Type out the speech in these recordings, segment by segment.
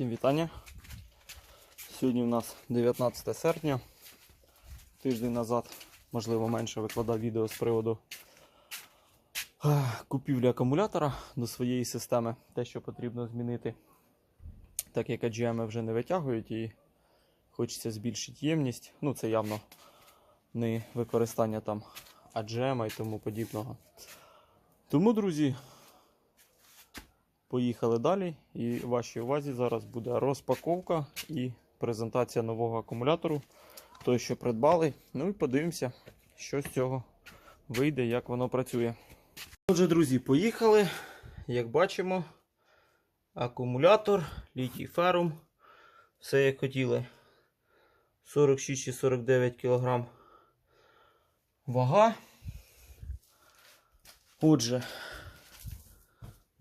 Всім вітання. Сьогодні у нас 19 серпня. Тиждень назад, можливо, менше викладав відео з приводу е, купівлі акумулятора до своєї системи. Те, що потрібно змінити, так як AGM вже не витягують і хочеться збільшити ємність. Ну, це явно не використання там AGM і тому подібного. Тому, друзі, Поїхали далі, і в вашій увазі зараз буде розпаковка і презентація нового акумулятору. Той, що придбали. Ну і подивимося, що з цього вийде, як воно працює. Отже, друзі, поїхали. Як бачимо, акумулятор, літій ферум. Все як хотіли. 46 чи 49 кг вага. Отже,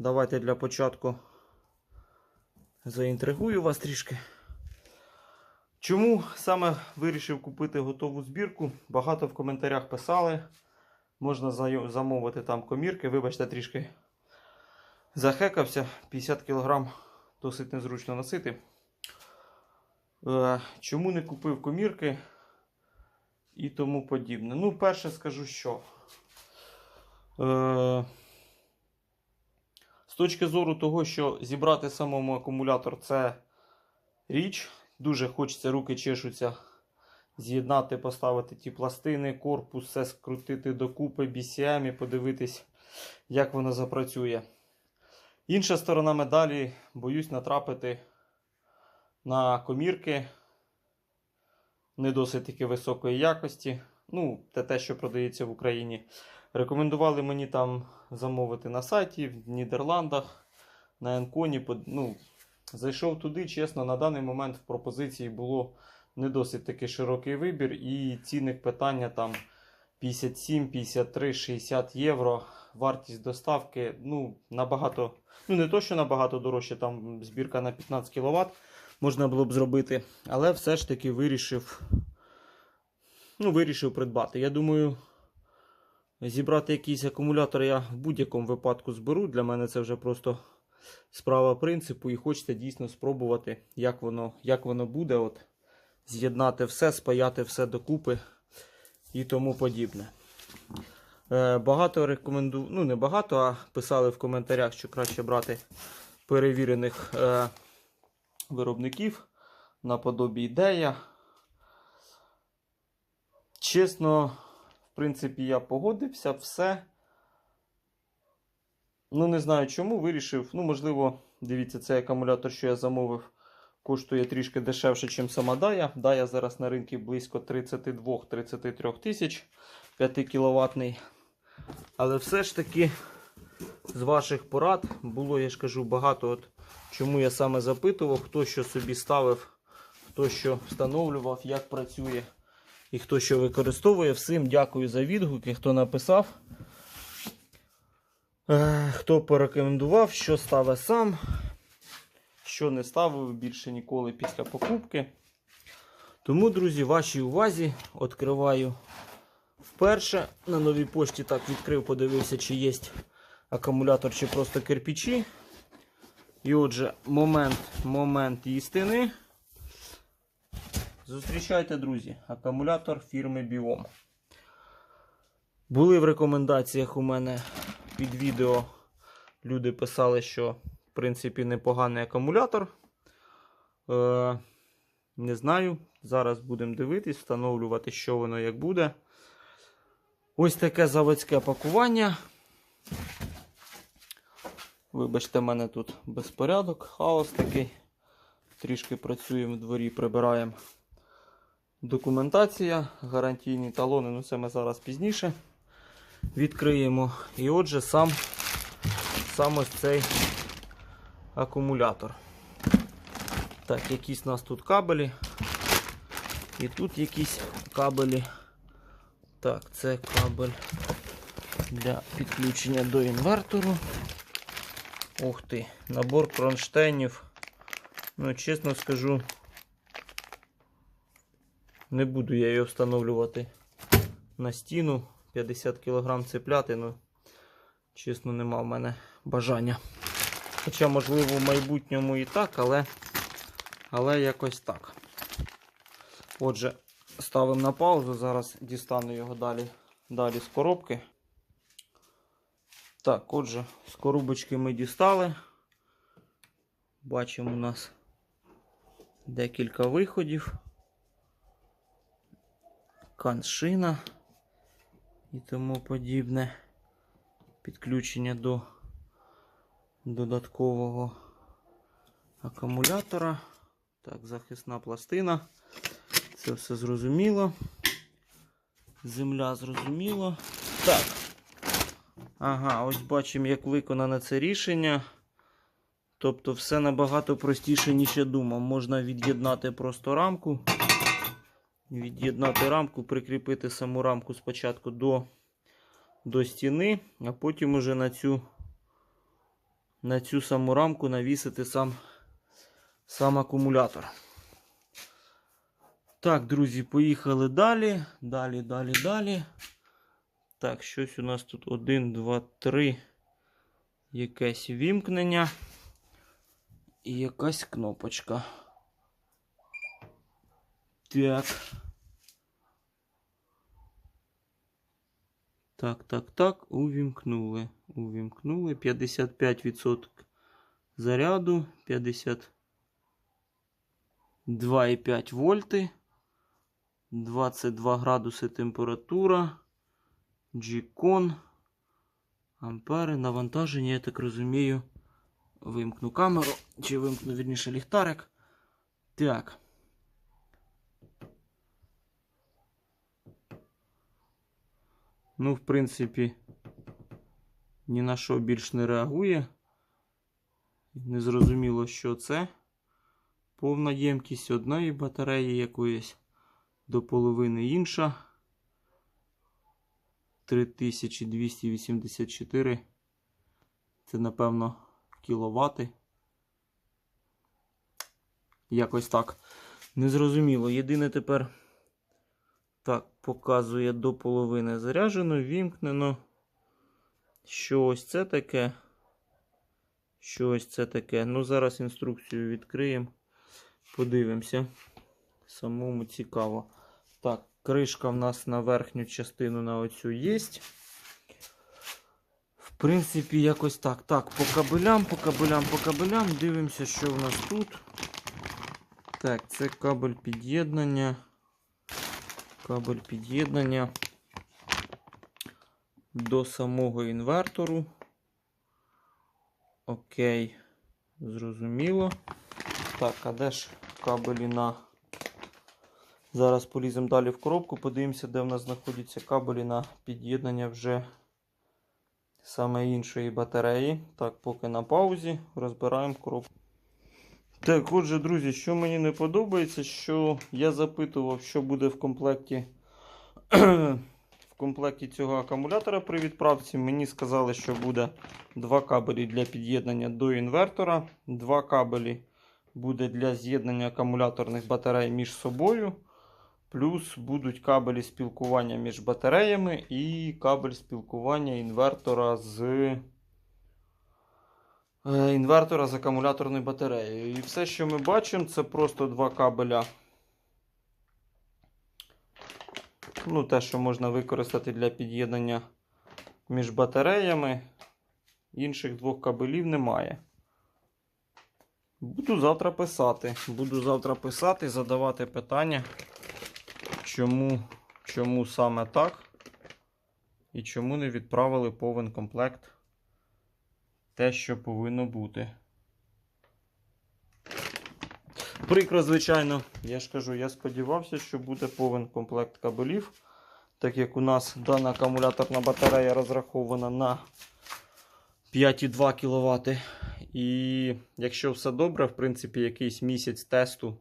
Давайте для початку заінтригую вас трішки. Чому саме вирішив купити готову збірку? Багато в коментарях писали. Можна замовити там комірки. Вибачте, трішки захекався. 50 кг досить незручно носити. Е, Чому не купив комірки і тому подібне? Ну, перше скажу, що. Точки зору того, що зібрати самому акумулятор це річ. Дуже хочеться, руки чешуться з'єднати, поставити ті пластини, корпус, все скрутити докупи, BCM і подивитись, як воно запрацює. Інша сторона медалі, боюсь натрапити на комірки не досить таки високої якості. Ну, те, те, що продається в Україні. Рекомендували мені там замовити на сайті в Нідерландах, на Енконі. Ну, зайшов туди, чесно, на даний момент в пропозиції було не досить таки широкий вибір, і цінник питання там 57, 53, 60 євро. Вартість доставки ну, набагато, ну не то, що набагато дорожче, там збірка на 15 кВт можна було б зробити, але все ж таки вирішив, ну, вирішив придбати. Я думаю. Зібрати якийсь акумулятор я в будь-якому випадку зберу. Для мене це вже просто справа принципу, і хочеться дійсно спробувати, як воно як воно буде. От, З'єднати все, спаяти все докупи і тому подібне. Е, багато рекомендую, ну не багато, а писали в коментарях, що краще брати перевірених е, виробників наподобі ідея. Чесно, принципі, я погодився, все. Ну, не знаю чому, вирішив. Ну, можливо, дивіться, цей акумулятор, що я замовив, коштує трішки дешевше, ніж сама Дая. Дая зараз на ринку близько 32-33 тисяч 5 кВт. Але все ж таки, з ваших порад було, я ж кажу, багато. От, чому я саме запитував, хто що собі ставив, хто що встановлював, як працює і хто що використовує. Всім дякую за відгуки, хто написав, Е, хто порекомендував, що ставив сам, що не ставив більше ніколи після покупки. Тому, друзі, вашій увазі відкриваю вперше. На новій пошті так відкрив, подивився, чи є акумулятор, чи просто кирпичі. І отже, момент, момент істини. Зустрічайте, друзі, акумулятор фірми Biom. Були в рекомендаціях у мене під відео. Люди писали, що в принципі непоганий акумулятор. Е, не знаю. Зараз будемо дивитись, встановлювати, що воно як буде. Ось таке заводське пакування. Вибачте, в мене тут безпорядок, хаос такий. Трішки працюємо в дворі, прибираємо. Документація, гарантійні талони, ну це ми зараз пізніше відкриємо. І отже, сам, сам ось цей акумулятор. Так, якісь у нас тут кабелі. І тут якісь кабелі. Так, це кабель для підключення до інвертору. Ух ти, набор кронштейнів. Ну, чесно скажу, не буду я його встановлювати на стіну. 50 кг цепляти, ну, чесно, нема в мене бажання. Хоча, можливо, в майбутньому і так, але Але якось так. Отже, ставимо на паузу. Зараз дістану його далі, далі з коробки. Так, отже, з коробочки ми дістали. Бачимо у нас декілька виходів. Каншина і тому подібне. Підключення до додаткового акумулятора. Так, захисна пластина. Це все зрозуміло. Земля зрозуміло. Так. Ага, ось бачимо, як виконане це рішення. Тобто все набагато простіше, ніж я думав. Можна від'єднати просто рамку. Від'єднати рамку, прикріпити саму рамку спочатку до, до стіни, а потім уже на цю, на цю саму рамку навісити сам, сам акумулятор. Так, друзі, поїхали далі. Далі, далі, далі. Так, щось у нас тут 1, 2, 3. Якесь вімкнення. І якась кнопочка. Так. Так, так, так. Увімкнули. Увімкнули. 55% заряду. 52,5 вольти. 22 градуси температура. G-Con. Ампери. Навантаження, я так розумію. Вимкну камеру. Чи вимкну вірніше ліхтарик. Так. Ну, в принципі, ні на що більш не реагує. Незрозуміло, що це. Повна ємкість одної батареї якоїсь до половини інша. 3284. Це, напевно, кіловати. Якось так. Незрозуміло. Єдине тепер так, показує до половини заряджено, вімкнено. Що ось це таке? Що ось це таке? Ну, зараз інструкцію відкриємо. Подивимося. Самому цікаво. Так, кришка в нас на верхню частину на оцю є. В принципі, якось так. Так, по кабелям, по кабелям, по кабелям. Дивимося, що в нас тут. Так, це кабель під'єднання. Кабель під'єднання до самого інвертору. Окей, зрозуміло. Так, а де ж кабелі на. Зараз поліземо далі в коробку, подивимося, де в нас знаходяться кабелі на під'єднання вже саме іншої батареї. Так, поки на паузі розбираємо коробку. Так, отже, друзі, що мені не подобається, що я запитував, що буде в комплекті в комплекті цього акумулятора при відправці. Мені сказали, що буде два кабелі для під'єднання до інвертора, два кабелі буде для з'єднання акумуляторних батарей між собою. Плюс будуть кабелі спілкування між батареями і кабель спілкування інвертора з інвертора з акумуляторною батареєю. І все, що ми бачимо, це просто два кабеля. Ну, те, що можна використати для під'єднання між батареями. Інших двох кабелів немає. Буду завтра писати. Буду завтра писати, задавати питання, чому, чому саме так. І чому не відправили повен комплект те, що повинно бути. Прикро, звичайно, я ж кажу, я сподівався, що буде повен комплект кабелів, так як у нас дана акумуляторна батарея розрахована на 5,2 кВт. І якщо все добре, в принципі, якийсь місяць тесту,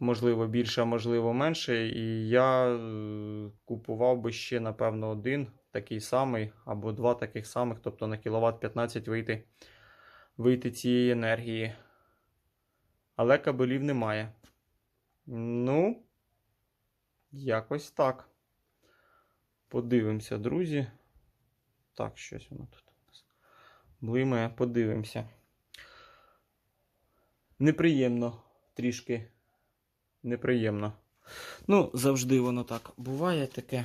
можливо, більше, можливо, менше. І я е, купував би ще, напевно, один такий самий або два таких самих, тобто на кіловат 15 вийти, вийти цієї енергії. Але кабелів немає. Ну, якось так. Подивимося, друзі. Так, щось воно тут у нас блимає, подивимося. неприємно трішки. Неприємно. Ну, завжди воно так буває таке.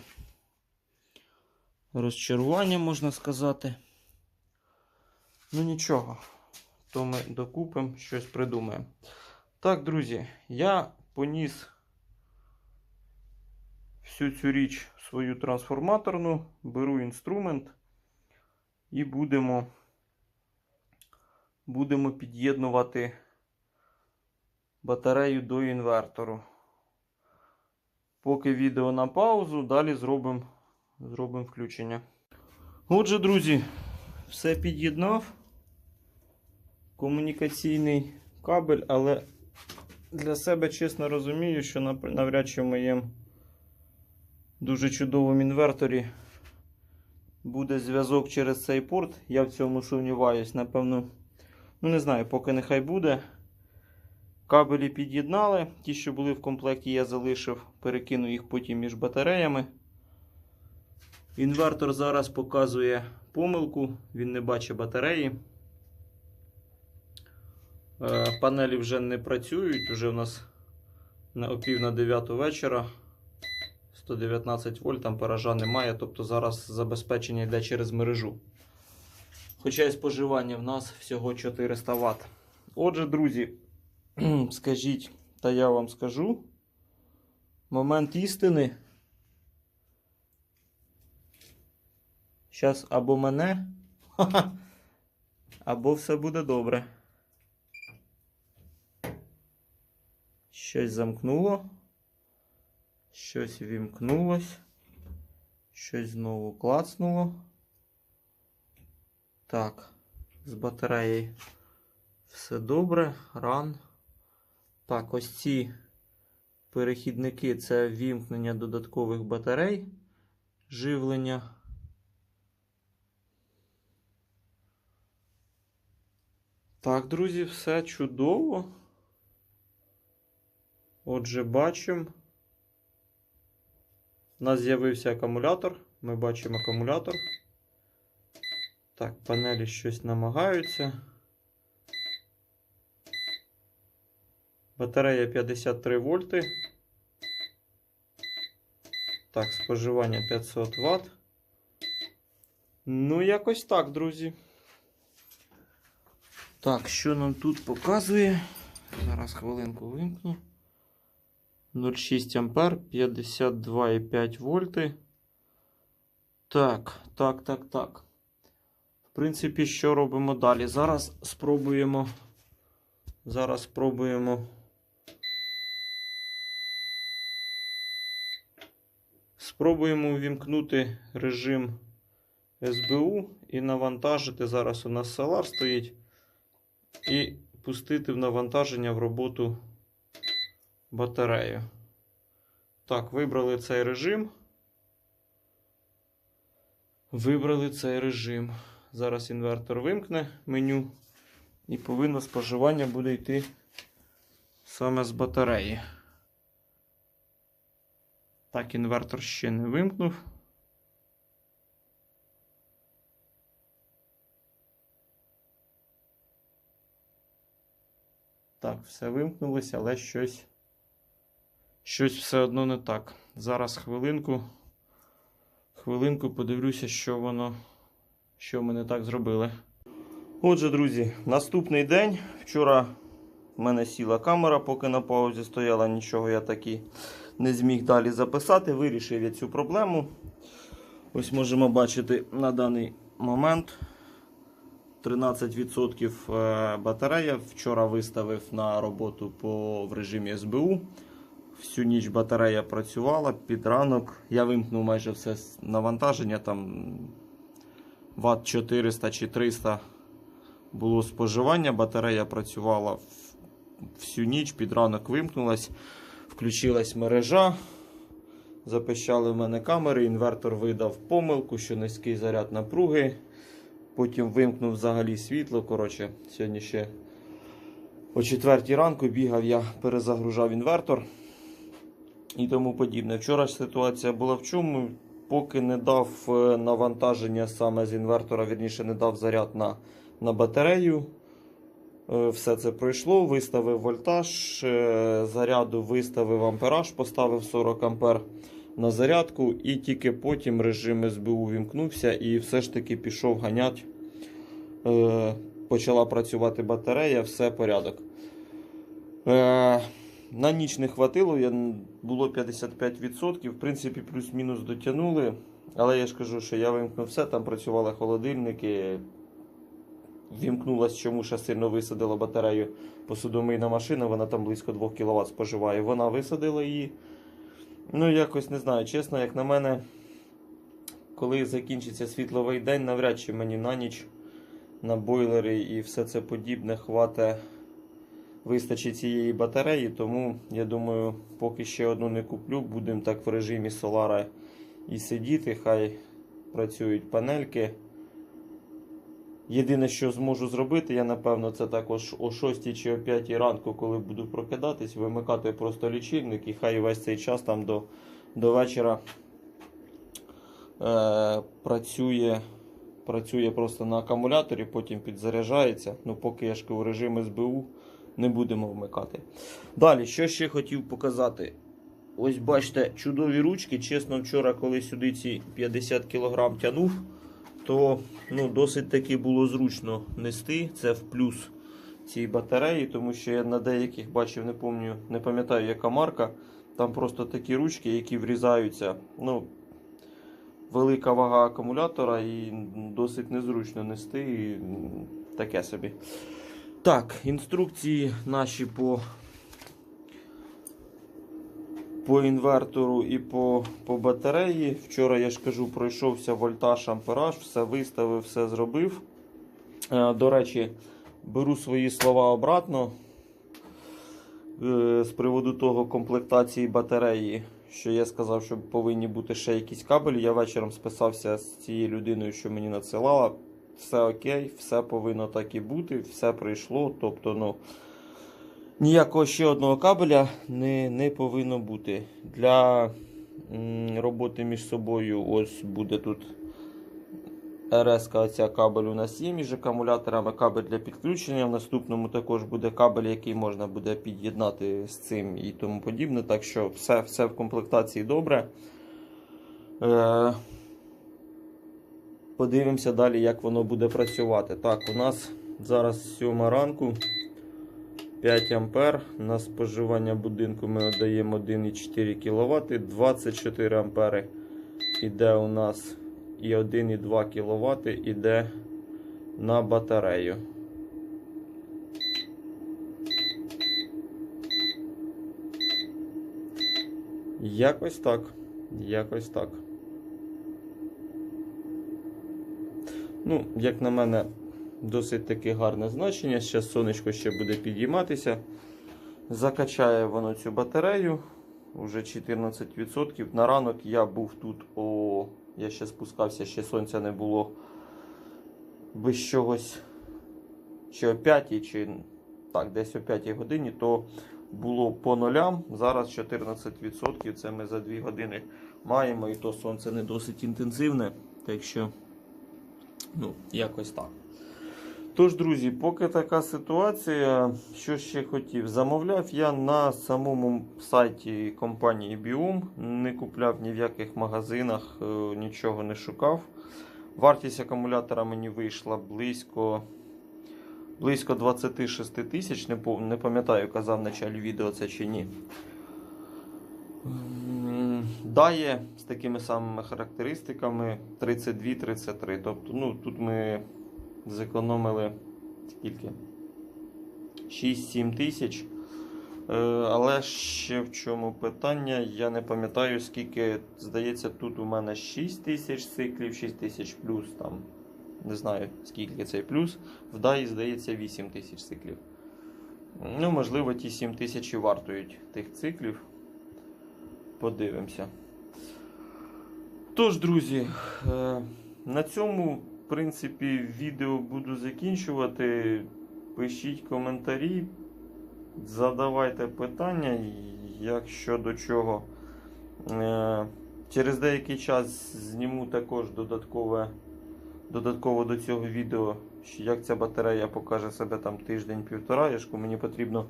Розчарування, можна сказати. Ну нічого, то ми докупимо, щось придумаємо. Так, друзі, я поніс всю цю річ свою трансформаторну, беру інструмент і будемо, будемо під'єднувати батарею до інвертору. Поки відео на паузу, далі зробимо зробимо включення. Отже, друзі, все під'єднав. Комунікаційний кабель, але для себе чесно розумію, що навряд чи в моєму дуже чудовому інверторі буде зв'язок через цей порт. Я в цьому сумніваюсь. Напевно, ну не знаю, поки нехай буде. Кабелі під'єднали. Ті, що були в комплекті, я залишив, перекину їх потім між батареями. Інвертор зараз показує помилку, він не бачить батареї. Е, Панелі вже не працюють, вже у нас на опів на 9 вечора. 119 вольт, ампеража немає, тобто зараз забезпечення йде через мережу. Хоча і споживання в нас всього 400 Вт. Отже, друзі, скажіть, та я вам скажу. Момент істини. Зараз або мене, або все буде добре. Щось замкнуло. Щось вімкнулось. Щось знову клацнуло. Так, з батареєю все добре. Ран. Так, ось ці перехідники це вімкнення додаткових батарей, живлення. Так, друзі, все чудово. Отже, бачимо. У нас з'явився акумулятор. Ми бачимо акумулятор. Так, панелі щось намагаються. Батарея 53 вольти. Так, споживання 500 Вт. Ну, якось так, друзі. Так, що нам тут показує? Зараз хвилинку вимкну. 0,6 ампер, 52,5 вольти. Так, так, так, так. В принципі, що робимо далі? Зараз спробуємо. Зараз спробуємо. Спробуємо увімкнути режим СБУ і навантажити. Зараз у нас Solar стоїть. І пустити в навантаження в роботу батарею. Так, вибрали цей режим. Вибрали цей режим. Зараз інвертор вимкне меню. І повинно споживання буде йти саме з батареї. Так, інвертор ще не вимкнув. Так, все вимкнулося, але щось. Щось все одно не так. Зараз хвилинку. Хвилинку подивлюся, що воно. Що ми не так зробили. Отже, друзі, наступний день. Вчора в мене сіла камера, поки на паузі стояла, нічого я таки не зміг далі записати. Вирішив я цю проблему. Ось можемо бачити на даний момент 13% е, батарея. Вчора виставив на роботу по, в режимі СБУ. Всю ніч батарея працювала під ранок. Я вимкнув майже все навантаження. Там Вт 400 чи 300 було споживання. Батарея працювала всю ніч, під ранок вимкнулась, включилась мережа. Запищали в мене камери, інвертор видав помилку, що низький заряд напруги. Потім вимкнув взагалі світло. Коротше, сьогодні ще о 4 ранку бігав, я перезагружав інвертор і тому подібне. Вчора ж ситуація була в чому? Поки не дав е, навантаження саме з інвертора, вірніше не дав заряд на, на батарею. Е, Все це пройшло, виставив вольтаж, е, заряду виставив ампераж, поставив 40 ампер на зарядку, і тільки потім режим СБУ вімкнувся і все ж таки пішов ганять. Е, Почала працювати батарея, все порядок. Е, На ніч не хватило, було 55%. В принципі, плюс-мінус дотягнули. Але я ж кажу, що я вимкнув все, там працювали холодильники. Вімкнулась, чому ще сильно висадила батарею посудомийна машина, вона там близько 2 кВт споживає. Вона висадила її. Ну, якось не знаю. Чесно, як на мене, коли закінчиться світловий день, навряд чи мені на ніч на бойлери і все це подібне хватить вистачить цієї батареї. Тому я думаю, поки ще одну не куплю, будемо так в режимі Solara і сидіти. Хай працюють панельки. Єдине, що зможу зробити, я напевно це також о 6 чи о 5 ранку, коли буду прокидатись, вимикати просто лічильник і хай весь цей час там до, до вечора е, працює, працює просто на акумуляторі, потім підзаряджається. Ну, поки я ж режим СБУ не будемо вмикати. Далі, що ще хотів показати. Ось бачите, чудові ручки. Чесно, вчора, коли сюди ці 50 кг тянув, то ну, досить таки було зручно нести. Це в плюс цій батареї, тому що я на деяких бачив, не пам'ятаю, не пам'ятаю, яка марка. Там просто такі ручки, які врізаються. Ну, велика вага акумулятора і досить незручно нести. І таке собі. Так, інструкції наші по по інвертору і по, по батареї. Вчора я ж кажу, пройшовся вольтаж, ампераж, все виставив, все зробив. Е, До речі, беру свої слова обратно е, з приводу того комплектації батареї. Що я сказав, що повинні бути ще якісь кабелі. Я вечором списався з цією людиною, що мені надсилала. Все окей, все повинно так і бути, все прийшло. Тобто, ну, ніякого ще одного кабеля не, не повинно бути. Для роботи між собою ось буде тут РС, оця кабель у нас є між акумуляторами, кабель для підключення. В наступному також буде кабель, який можна буде під'єднати з цим і тому подібне. Так що все, все в комплектації добре. Е, Подивимося далі, як воно буде працювати. Так, у нас зараз 7 ранку 5 ампер. На споживання будинку ми віддаємо 1,4 кВт, 24 ампери іде у нас і 1,2 кВт іде на батарею. Якось так. Якось так. Ну, як на мене, досить таки гарне значення. Зараз сонечко ще буде підійматися. Закачає воно цю батарею. Уже 14%. На ранок я був тут о. Я ще спускався, ще сонця не було. Без чогось. Чи о 5 чи так, десь о 5 годині, то було по нулям. Зараз 14%. Це ми за 2 години маємо. І то сонце не досить інтенсивне. Так що. Ну, якось так. Тож, друзі, поки така ситуація, що ще хотів, замовляв я на самому сайті компанії Bium, не купляв ні в яких магазинах, е, нічого не шукав. Вартість акумулятора мені вийшла близько близько 26 тисяч, не, пам'ятаю, казав в началі відео це чи ні. Дає з такими самими характеристиками 32-33. Тобто, ну, тут ми зекономили скільки? 6-7 тисяч. Е, але ще в чому питання, я не пам'ятаю, скільки, здається, тут у мене 6 тисяч циклів, 6 тисяч плюс там. Не знаю, скільки цей плюс. В DAI, здається, 8 тисяч циклів. Ну, можливо, ті 7 тисяч і вартують тих циклів. Подивимося. Тож, друзі, е, на цьому, в принципі, відео буду закінчувати. Пишіть коментарі, задавайте питання, як щодо чого. Е, Через деякий час зніму також додаткове додатково до цього відео, як ця батарея покаже себе там тиждень-півтора. Я ж кажу, мені потрібно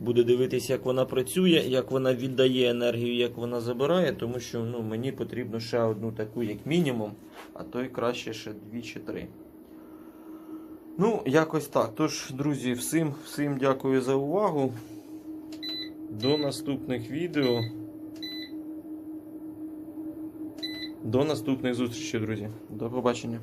буде дивитися, як вона працює, як вона віддає енергію, як вона забирає, тому що ну, мені потрібно ще одну таку, як мінімум, а то й краще ще дві чи три. Ну, якось так. Тож, друзі, всім, всім дякую за увагу. До наступних відео. До наступних зустрічей, друзі. До побачення.